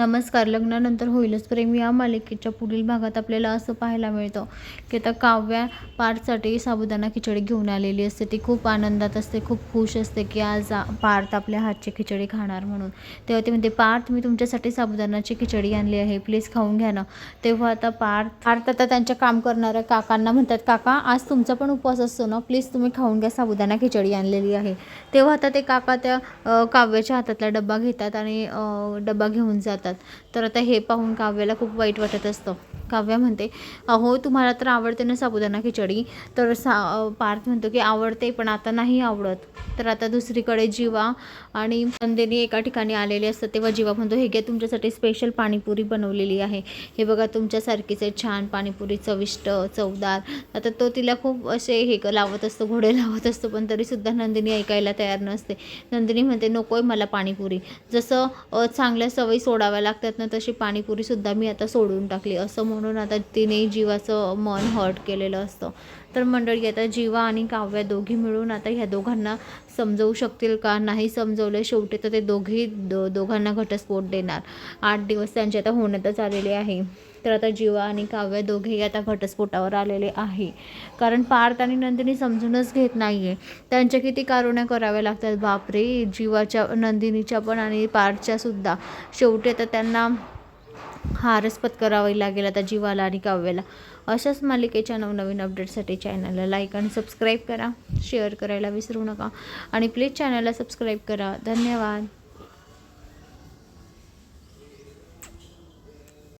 नमस्कार. लग्नानंतर होईलच. प्रेम या मालिकेच्या पुढील भागात आपल्याला असं पाहायला मिळतं की आता काव्या पार्थसाठी साबुदाणा खिचडी घेऊन आलेली असते. ती खूप आनंदात असते खूप खुश असते की आज पार्थ आपल्या हातची खिचडी खाणार म्हणून. तेव्हा ते म्हणते पार्थ मी तुमच्यासाठी साबुदाणाची खिचडी आणली आहे. प्लीज खाऊन घ्या ना. तेव्हा आता पार्थ पार्थ आता त्यांच्या काम करणाऱ्या काकांना म्हणतात काका आज तुमचा पण उपवास असतो ना? प्लीज तुम्ही खाऊन घ्या साबुदाणा खिचडी आणलेली आहे. तेव्हा आता ते काका त्या काव्याच्या हातातला डब्बा घेतात आणि डब्बा घेऊन जातात. तर आता हे पाहून काव्याला खूप वाईट वाटत असतं. काव्या म्हणते अहो तुम्हाला तर आवडते ना साबुदाणा खिचडी. तर सा पार्थ म्हणतो की आवडते पण आता नाही आवडत. तर आता दुसरीकडे जीवा आणि नंदिनी एका ठिकाणी आलेले असतात तेव्हा जीवा म्हणतो हे घ्या तुमच्यासाठी स्पेशल पाणीपुरी बनवलेली आहे. हे बघा तुमच्यासारखीच आहे छान पाणीपुरी चविष्ट चवदार. आता तो तिला खूप असे हे क- लावत असतो घोडे लावत असतो पण तरीसुद्धा नंदिनी ऐकायला तयार नसते. नंदिनी म्हणते नको आहे मला पाणीपुरी. जसं चांगल्या सवयी सोडाव्या लागतात ना तशी पाणीपुरीसुद्धा मी आता सोडून टाकली. असं म्हणून आता तिने जीवाचं मन हर्ट केलेलं असतं. तर मंडळी आता जीवा आणि काव्या दोघी मिळून आता ह्या दोघांना समजवू शकतील का? नाही समजवलं शेवटी तर ते दोघी दो दोघांना घटस्फोट देणार. आठ दिवस त्यांचे आता होण्यातच आलेले आहे. तर आता जीवा आणि काव्य दोघेही आता घटस्फोटावर आलेले आहे. कारण पार्थ आणि नंदिनी समजूनच घेत नाही आहे त्यांच्या किती कारुण्या कराव्या लागतात? बापरे! जीवाच्या नंदिनीच्या पण आणि पार्थच्यासुद्धा शेवटी आता त्यांना हारच पत्करावी लागेल आता जीवाला आणि काव्याला. अशाच मालिकेच्या नवनवीन अपडेटसाठी चॅनलला लाईक आणि सबस्क्राईब करा. शेअर करायला विसरू नका. आणि प्लीज चॅनलला सबस्क्राईब करा. धन्यवाद.